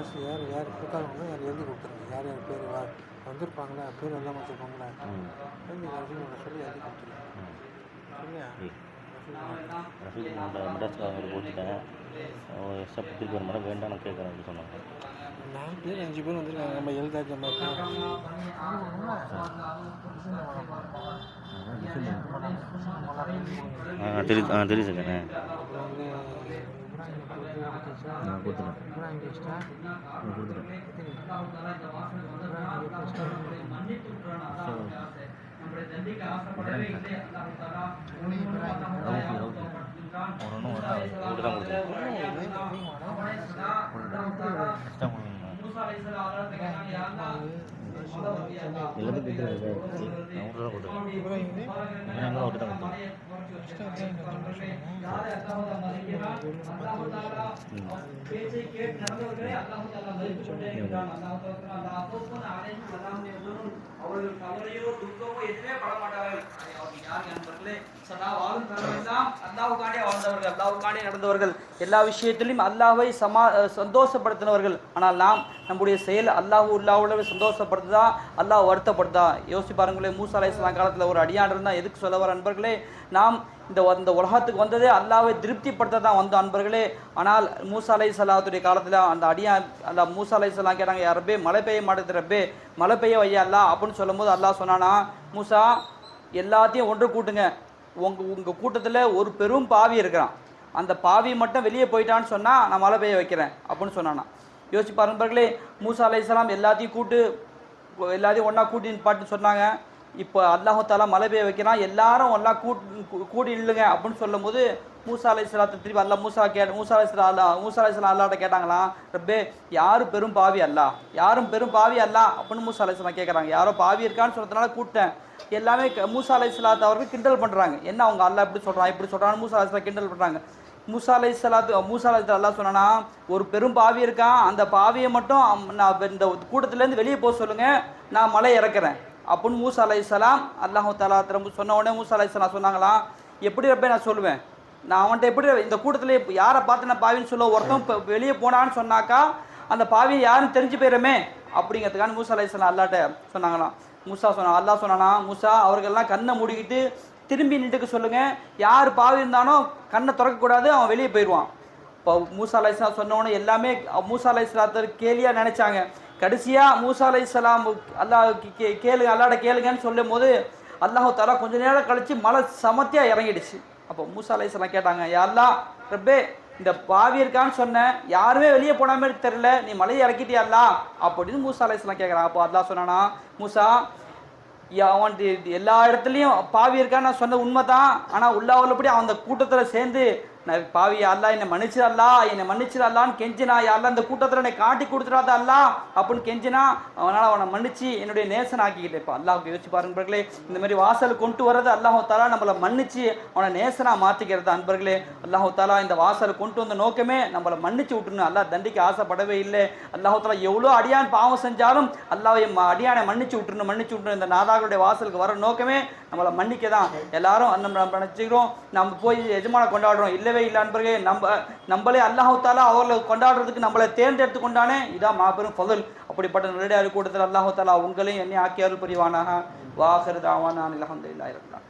காசு யார் யார் கொடுத்தாங்களோ யார் எழுதி கொடுத்துருங்க. யார் யார் பேர் வா வந்திருப்பாங்களா பேர் எல்லாம் வச்சுருப்பாங்களா. எழுதி ரசீது சொல்லி எழுதி கொடுத்துருங்க. சரியா? போட்டுட்டேன். எக்ஸ்ட்ரா திருப்பி மடம் வேண்டாம் நான் கேட்குறேன் அப்படின்னு சொன்னாங்க. நாலு பேர் அஞ்சு பேர் வந்துருக்காங்க. நம்ம எழுதாத மாதிரி ஆ தெரியுது ஆ தெரியுது சார் வந்து நான் கொடுத்துட்டேன். நான் கொடுத்துட்டேன். ஒரு ஒன்றும் கூட தான் கொடுத்தேன் எக்ஸ்ட்ரா எல்லாத்தையும் கொடுத்துருக்கேன் நான் கூட தான் கொடுத்துருக்கேன் நான் கூட தான் கொடுத்தேன் அவர்கள் கவலையோ துக்கமோ எதுவுமே பட மாட்டார்கள் யார் சதா வாழும் அல்லாவுக்காண்டே வாழ்ந்தவர்கள் அல்லாவுக்காண்டே நடந்தவர்கள். எல்லா விஷயத்திலும் அல்லாவை சமா சந்தோஷப்படுத்தினவர்கள். ஆனால் நாம் நம்முடைய செயல் அல்லாஹ் அல்லாஹ்வுடைய சந்தோஷப்படுத்துதா? அல்லாஹ் வருத்தப்படுதா யோசிச்சு பாருங்களேன் மூசா அலைஹிஸ்ஸலாம் காலத்தில் ஒரு அடியான் இருந்தால் எதுக்கு சொல்ல வர அன்பர்களே? நாம் இந்த இந்த உலகத்துக்கு வந்ததே அல்லாவை திருப்திப்படுத்த தான் வந்தோம் அன்பர்களே. ஆனால் மூசா அலை சலாத்துடைய காலத்தில் அந்த அடியான் அந்த மூசா அலை சலாம் கேட்டாங்க யாரப்பே மழை பெய்ய மாட்டேது ரப்பே. மழை பெய்ய வையா அல்லா அப்படின்னு சொல்லும்போது அல்லாஹ் சொன்னானா மூசா எல்லாத்தையும் ஒன்று கூட்டுங்க. உங்க உங்கள் கூட்டத்தில் ஒரு பெரும் பாவி இருக்கிறான். அந்த பாவி மட்டும் வெளியே போயிட்டான்னு சொன்னால் நான் மழை பெய்ய வைக்கிறேன் அப்படின்னு சொன்னானா. யோசிச்சு பாருங்களே நண்பர்களே மூசா அலைஹிஸ்ஸலாம் எல்லாத்தையும் கூட்டு எல்லாத்தையும் ஒன்றா கூட்டின்னு பாட்டு சொன்னாங்க. இப்போ அல்லாஹு தாலா மழை பெய்ய வைக்கிறான். எல்லாரும் எல்லாம் கூட் கூடி இல்லைங்க அப்படின்னு சொல்லும்போது மூசா அலை இஸ்லாத்தை திருப்பி அல்லா மூசா கே மூசா அலை இஸ்லா அல்லா மூசா அலை சலாம் அல்லாட்ட கேட்டாங்களாம் ரப்பே யாரும் பெரும் பாவி அல்லா? யாரும் பெரும் பாவி அல்லா? அப்படின்னு மூசா அலை இஸ்லாம் கேட்குறாங்க யாரோ பாவி இருக்கான்னு சொன்னதுனால கூப்பிட்டேன். எல்லாமே மூசா அலை சலாத்து அவர்கள் கிண்டல் பண்ணுறாங்க என்ன அவங்க அல்லா இப்படி சொல்கிறான் இப்படி சொல்கிறான்னு மூசா அலை கிண்டல் பண்ணுறாங்க மூசா அலை இஸ்லாத்து மூசா அலை அல்லா சொன்னானா ஒரு பெரும் பாவி இருக்கான். அந்த பாவியை மட்டும் நான் இந்த கூட்டத்துலேருந்து வெளியே போக சொல்லுங்கள் நான் மலை இறக்குறேன். அப்படின்னு மூசா அலை இஸ்லாம் அல்லாஹு தாலா திரும்ப சொன்ன உடனே மூசா அலை இஸ்லாம் சொன்னாங்களாம் எப்படி ரப்பே நான் சொல்லுவேன்? நான் அவன்கிட்ட எப்படி இந்த கூட்டத்தில் யாரை பார்த்து நான் பாவின்னு சொல்ல ஒருத்தன் இப்போ வெளியே போனான்னு சொன்னாக்கா அந்த பாவியை யாருன்னு தெரிஞ்சு போயிடுமே அப்படிங்கிறதுக்கான மூசா அலை இஸ்லாம் அல்லாட்ட சொன்னாங்களாம். மூசா சொன்னா அல்லாஹ் சொன்னானா மூசா அவர்கள்லாம் கண்ணை மூடிக்கிட்டு திரும்பி நின்றுக்க சொல்லுங்கள் யார் பாவி இருந்தானோ கண்ணை திறக்கக்கூடாது அவன் வெளியே போயிடுவான். இப்போ மூசா அலை இஸ்லாம் சொன்னவொன்னே எல்லாமே மூசா அலை கேலியாக நினச்சாங்க. கடைசியாக மூசா அலை இஸ்லாம் அல்லாஹ் கே- கேளுங்க அல்லாட கேளுங்கன்னு சொல்லும் போது அல்லாஹு தாலா கொஞ்ச நேரம் கழிச்சு மழை சமத்தியாக இறங்கிடுச்சு. அப்போ மூசா அலை கேட்டாங்க யாரெல்லாம் ரப்பே இந்த பாவி இருக்கான்னு சொன்னேன் யாருமே வெளியே போன மாதிரி தெரியல நீ மலையை இறக்கிட்டியால்லா அப்படின்னு மூசா அலை கேட்குறான் அப்போ அல்லா சொன்னானா மூசா யா- அவன் எல்லா இடத்துலையும் பாவி இருக்கான்னு நான் சொன்ன உண்மை தான் ஆனால் உள்ளா உள்ளபடி அவன் அந்த கூட்டத்தில் சேர்ந்து நான் பாவி அல்லா என்னை மன்னிச்சிடல்லா என்னை மன்னிச்சிடல்லான்னு கெஞ்சினா யாரெல்லாம் அந்த கூட்டத்தில் என்னை காட்டி கொடுத்துடாத அல்லா? அப்படின்னு கெஞ்சினா அவனால் அவனை மன்னிச்சு என்னுடைய நேசன் ஆக்கிக்கிட்டேன் இப்போ அல்லாவுக்கு யோசிச்சு பாருங்களே இந்த மாதிரி வாசல் கொண்டு வர்றது அல்லாஹு தாலா நம்மளை மன்னிச்சு அவனை நேசனாக மாற்றிக்கிறது அன்பர்களே அல்லாஹு தாலா இந்த வாசலை கொண்டு வந்த நோக்கமே நம்மளை மன்னிச்சு விட்டுணும் அல்லாஹ் தண்டிக்கு ஆசைப்படவே இல்லை. அல்லாஹு தாலா எவ்வளோ அடியான் பாவம் செஞ்சாலும் அல்லாவை ம- அடியானை மன்னிச்சு விட்டுணும் மன்னிச்சு விட்டுணும் இந்த நாதாக்களுடைய வாசலுக்கு வர நோக்கமே நம்மளை மன்னிக்க தான் எல்லாரும் நம்ம நம்ம நினச்சிக்கிறோம் நம்ம போய் எஜமான கொண்டாடுறோம். இல்லை தேவையில்லை அன்பர்களே நம்ம நம்மளே அல்லாஹாலா அவர்களை கொண்டாடுறதுக்கு நம்மளை தேர்ந்தெடுத்து கொண்டானே இதான் மாபெரும் ஃபதல். அப்படிப்பட்ட நேரடியார் கூட்டத்தில் அல்லாஹாலா உங்களையும் என்னை ஆக்கி அருள் புரிவானாக. வாகருதாவானான் இல்லஹந்த இல்லா இருக்கலாம்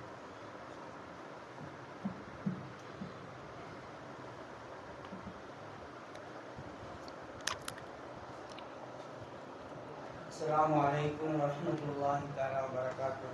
அஸ்லாம் வலைக்கம் வரமத்துல்லாஹி தாலா வரகாத்து